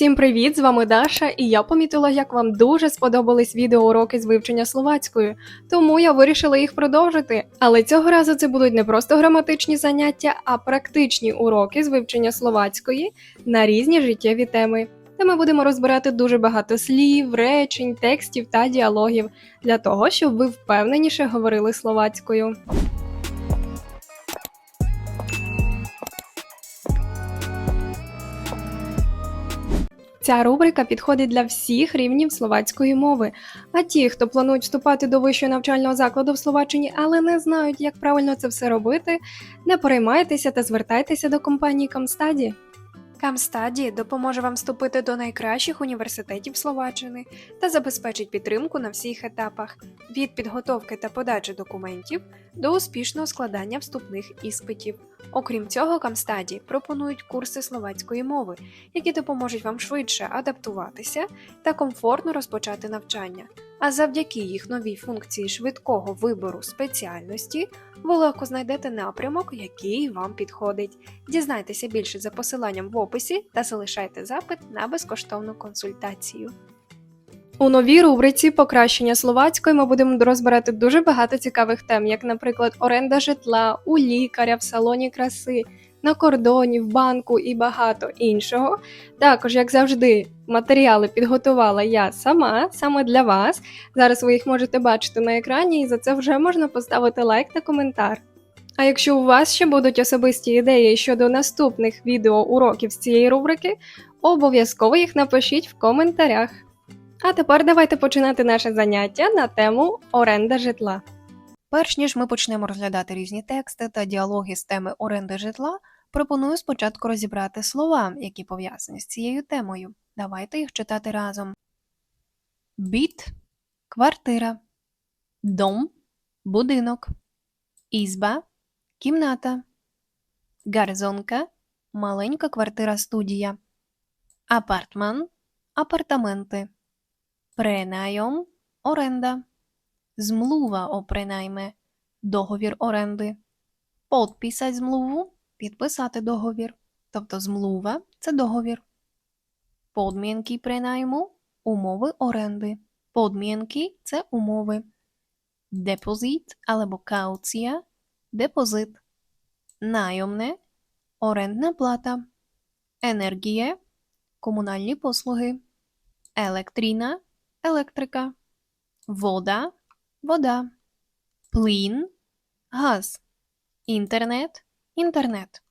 Всім привіт! З вами Даша, і я помітила, як вам дуже сподобались відеоуроки з вивчення словацької, тому я вирішила їх продовжити. Але цього разу це будуть не просто граматичні заняття, а практичні уроки з вивчення словацької на різні життєві теми. Де ми будемо розбирати дуже багато слів, речень, текстів та діалогів для того, щоб ви впевненіше говорили словацькою. Ця рубрика підходить для всіх рівнів словацької мови. А ті, хто планують вступати до вищого навчального закладу в Словаччині, але не знають, як правильно це все робити, не переймайтеся та звертайтеся до компанії Камстаді. Камстаді допоможе вам вступити до найкращих університетів Словаччини та забезпечить підтримку на всіх етапах від підготовки та подачі документів до успішного складання вступних іспитів. Окрім цього, Камстаді пропонують курси словацької мови, які допоможуть вам швидше адаптуватися та комфортно розпочати навчання. А завдяки їх новій функції швидкого вибору спеціальності ви легко знайдете напрямок, який вам підходить. Дізнайтеся більше за посиланням в описі та залишайте запит на безкоштовну консультацію. У новій рубриці покращення словацької ми будемо розбирати дуже багато цікавих тем, як, наприклад, оренда житла, у лікаря, в салоні краси, на кордоні, в банку і багато іншого. Також, як завжди, матеріали підготувала я сама, саме для вас. Зараз ви їх можете бачити на екрані, і за це вже можна поставити лайк та коментар. А якщо у вас ще будуть особисті ідеї щодо наступних відеоуроків з цієї рубрики, обов'язково їх напишіть в коментарях. А тепер давайте починати наше заняття на тему оренда житла. Перш ніж ми почнемо розглядати різні тексти та діалоги з теми оренди житла, пропоную спочатку розібрати слова, які пов'язані з цією темою. Давайте їх читати разом. Біт квартира, дом будинок, ізба кімната, гарзонка маленька квартира студія, апартман апартаменти, пренайом оренда. Змлува о пренайме договір оренди. Подписать змлуву підписати договір. Тобто змлува це договір. Подмінки пренайму умови оренди. Подмінки це умови. Депозит або кауція депозит. Найомне орендна плата. Енергія комунальні послуги. Електріна електрика. Вода вода, плин, газ, інтернет, інтернет,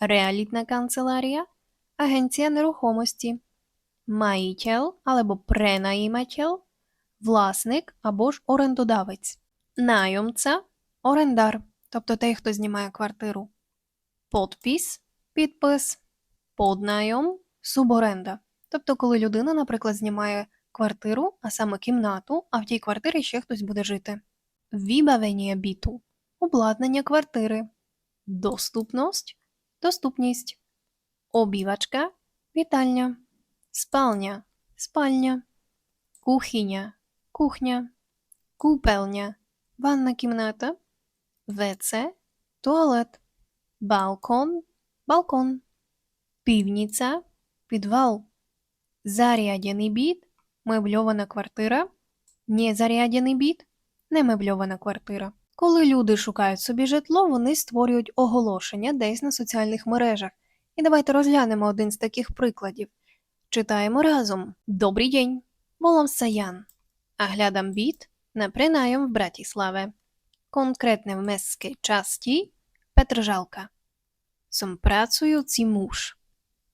реалітна канцеларія, агенція нерухомості, маїтел або пренаїматель, власник або ж орендодавець, найомця, орендар, тобто той, хто знімає квартиру, подпис, підпис, поднайом, суборенда, тобто коли людина, наприклад, знімає квартиру, а саме кімнату, а в тій квартирі ще хтось буде жити. Вібавення біту. Обладнання квартири, доступність. Доступність, обівачка. Вітальня, спальня. Спальня, кухня кухня, купельня ванна кімната, ВЦ туалет, балкон. Балкон, півніця підвал, зарядяний біт мебльована квартира, незарядяний біт, немебльована квартира. Коли люди шукають собі житло, вони створюють оголошення десь на соціальних мережах. І давайте розглянемо один з таких прикладів. Читаємо разом Добрий день! Волам Саян. А глядам біт на прийнаєм в Братіславе. Конкретне в мestskej часті Petržalka. Som pracujúci muž.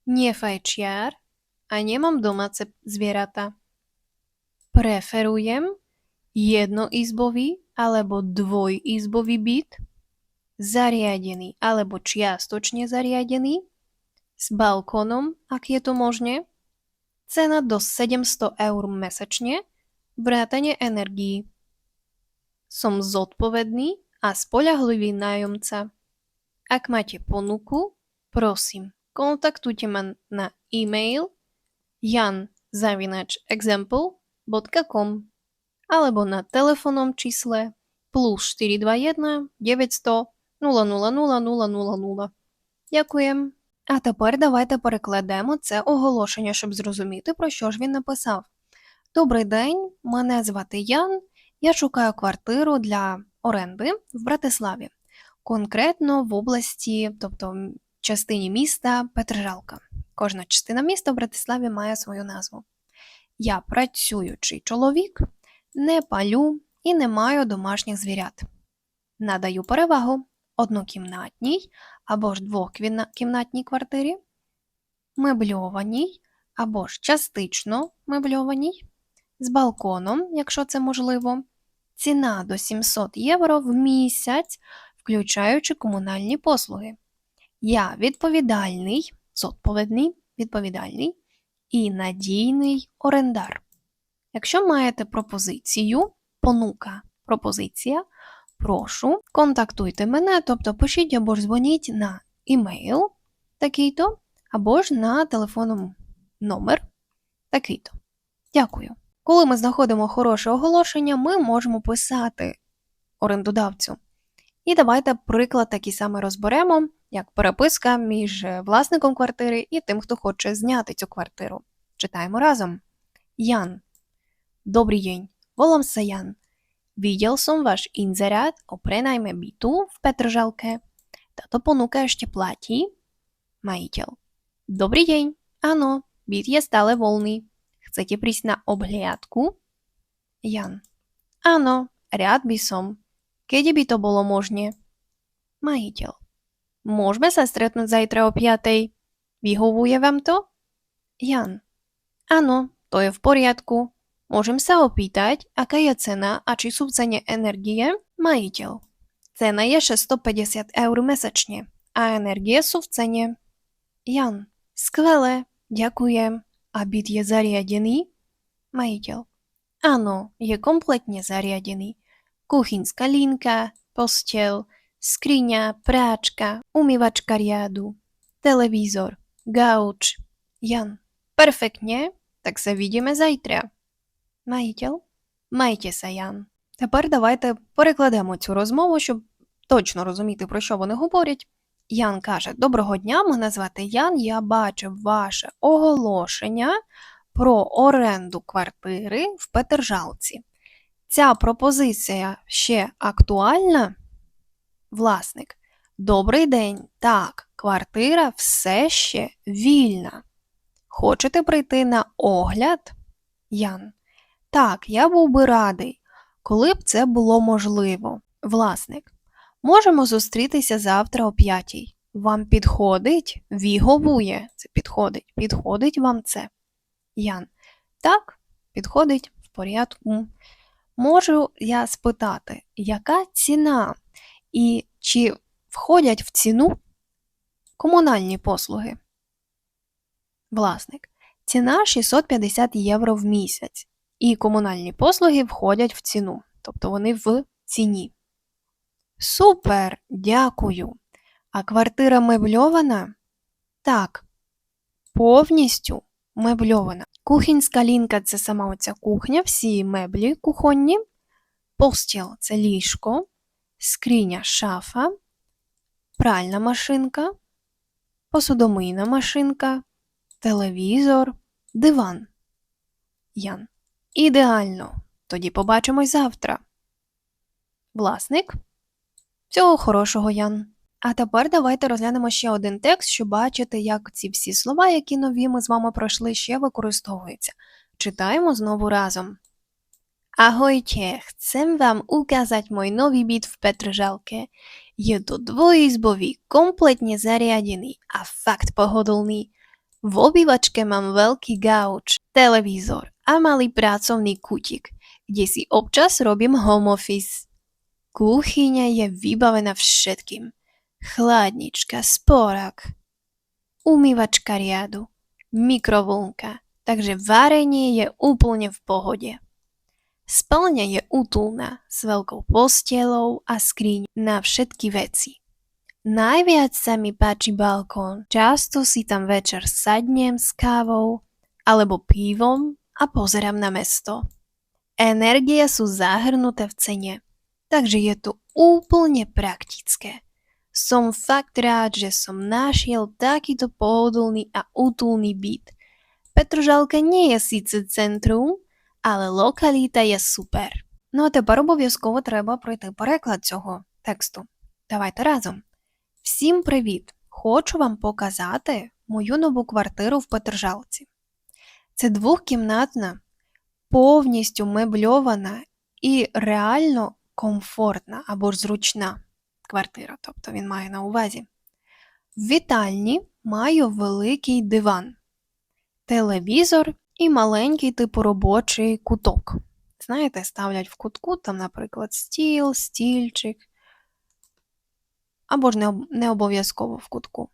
Nie fajčiar a nemám domáce zvieratá. Preferujem jednoizbový alebo dvojizbový byt, zariadený alebo čiastočne zariadený, s balkónom, ak je to možné, cena do 700 eur mesačne, vrátane energií. Som zodpovedný a spoľahlivý nájomca. Ak máte ponuku, prosím, kontaktujte ma na e-mail jan.example.com alebo na telefónnom čísle plus 421 900 000 000. Ďakujem. А тепер давайте перекладемо це оголошення, щоб зрозуміти, про що ж він написав. Добрий день, мене звати Ян. Я шукаю квартиру для оренди в Братиславі, конкретно в області, тобто м, частині міста Петржалка. Кожна частина міста в Братиславі має свою назву. Я працюючий чоловік, не палю і не маю домашніх звірят. Надаю перевагу однокімнатній або ж двокімнатній квартирі, мебльованій або ж частично мебльованій, з балконом, якщо це можливо, ціна до 700 євро в місяць, включаючи комунальні послуги. Я відповідальний, зодповідний, відповідальний і надійний орендар. Якщо маєте пропозицію, понука, пропозиція, прошу, контактуйте мене, тобто пишіть або ж дзвоніть на імейл такий-то, або ж на телефонний номер такий-то. Дякую. Коли ми знаходимо хороше оголошення, ми можемо писати орендодавцю. І давайте приклад такий саме розберемо, як переписка між е, власником квартири і тим, хто хоче зняти цю квартиру. Читаємо разом. Ян. Добрий день. Volám sa Jan. Videl som váš inzerát o prenajme bytu v Petržalke. Táto ponuka ešte platí? Majiteľ. Dobrý deň. Áno, byt je stále voľný. Chcete prísť na obhliadku? Jan. Áno, rád by som. Kedy by to bolo možné? Majiteľ. Môžeme sa stretnúť zajtra o 5. Vyhovuje vám to? Jan. Áno, to je v poriadku. Môžem sa opýtať, aká je cena a či sú v cene energie? Majiteľ. Cena je 650 eur mesačne a energie sú v cene. Jan. Skvelé, ďakujem. A byt je zariadený? Majiteľ. Áno, je kompletne zariadený. Kuchynská linka, postel, skriňa, práčka, umývačka riadu, televízor, gauč. Jan. Perfektne, так се vidíme зайтря. Маїтел? Майтеся, Ян. Тепер давайте перекладемо цю розмову, щоб точно розуміти, про що вони говорять. Ян каже: Доброго дня, мене звати Ян. Я бачив ваше оголошення про оренду квартири в Петержалці. Ця пропозиція ще актуальна? Власник. Добрий день. Так, квартира все ще вільна. Хочете прийти на огляд? Ян. Так, я був би радий, коли б це було можливо. Власник. Можемо зустрітися завтра о п'ятій. Вам підходить? Віговує. Це підходить. Підходить вам це? Ян. Так, підходить в порядку. Можу я спитати, яка ціна і чи входять в ціну комунальні послуги? Власник. Ціна 650 євро в місяць. І комунальні послуги входять в ціну, тобто вони в ціні. Супер, дякую. А квартира мебльована? Так, повністю мебльована. Кухінська лінка це сама оця кухня, всі меблі кухонні. Постіл це ліжко, скриня шафа, пральна машинка, посудомийна машинка, телевізор, диван. Ян. Ідеально. Тоді побачимось завтра. Власник. Всього хорошого, Ян. А тепер давайте розглянемо ще один текст, щоб бачити, як ці всі слова, які нові ми з вами пройшли, ще використовуються. Читаємо знову разом. Ahojte, chcem vám ukázať môj nový byt v Petržalke. Je to dvojizbový, kompletne zariadený a fakt pohodlný. V obývačke mám veľký gauč, televízor a malý pracovný kutik, kde si občas robím home office. Kuchyňa je vybavená všetkým. Chladnička, sporák, umývačka riadu, mikrovlnka, takže varenie je úplne v pohode. Spelňa je útulná, s veľkou postielou a skriň na všetky veci. Najviac sa mi páči balkón. Často si tam večer sadnem s kávou alebo pivom a pozerám na mesto. Energie sú zahrnuté v cene, takže je to úplne praktické. Som fakt rád, že som našiel takýto pohodlný a útulný byt. Petržalka nie je síce centrum, але локаліта є супер. Ну а тепер обов'язково треба пройти переклад цього тексту. Давайте разом. Всім привіт! Хочу вам показати мою нову квартиру в Петрожалці. Це двохкімнатна, повністю мебльована і реально комфортна або ж зручна квартира, тобто він має на увазі. В вітальні маю великий диван, телевізор і маленький типу робочий куток. Знаєте, ставлять в кутку, там, наприклад, стіл, стільчик, або ж не, обов'язково в кутку.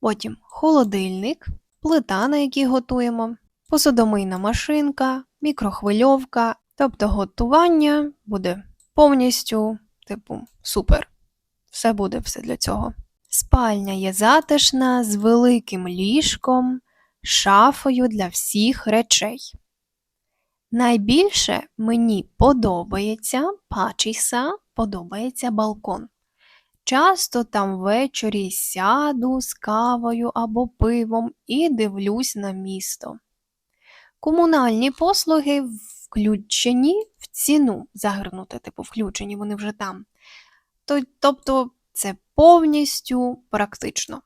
Потім холодильник, плита, на якій готуємо, посудомийна машинка, мікрохвильовка, тобто готування буде повністю, типу, супер. Все буде все для цього. Спальня є затишна з великим ліжком, шафою для всіх речей. Найбільше мені подобається пачіса, подобається балкон. Часто там ввечері сяду з кавою або пивом і дивлюсь на місто. Комунальні послуги включені в ціну, загорнути, типу, включені, вони вже там. Тобто це повністю практично.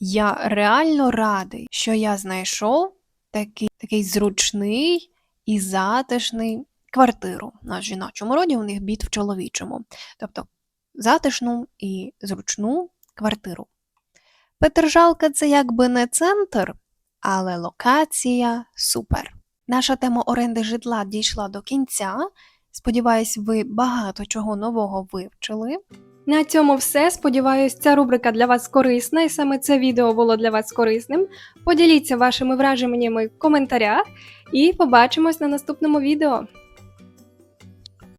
Я реально радий, що я знайшов такий, такий зручний і затишний квартиру на жіночому роді, у них біт в чоловічому. Тобто затишну і зручну квартиру. Петержалка це якби не центр, але локація супер. Наша тема оренди житла дійшла до кінця. Сподіваюсь, ви багато чого нового вивчили. На цьому все. Сподіваюсь, ця рубрика для вас корисна, і саме це відео було для вас корисним. Поділіться вашими враженнями в коментарях і побачимось на наступному відео.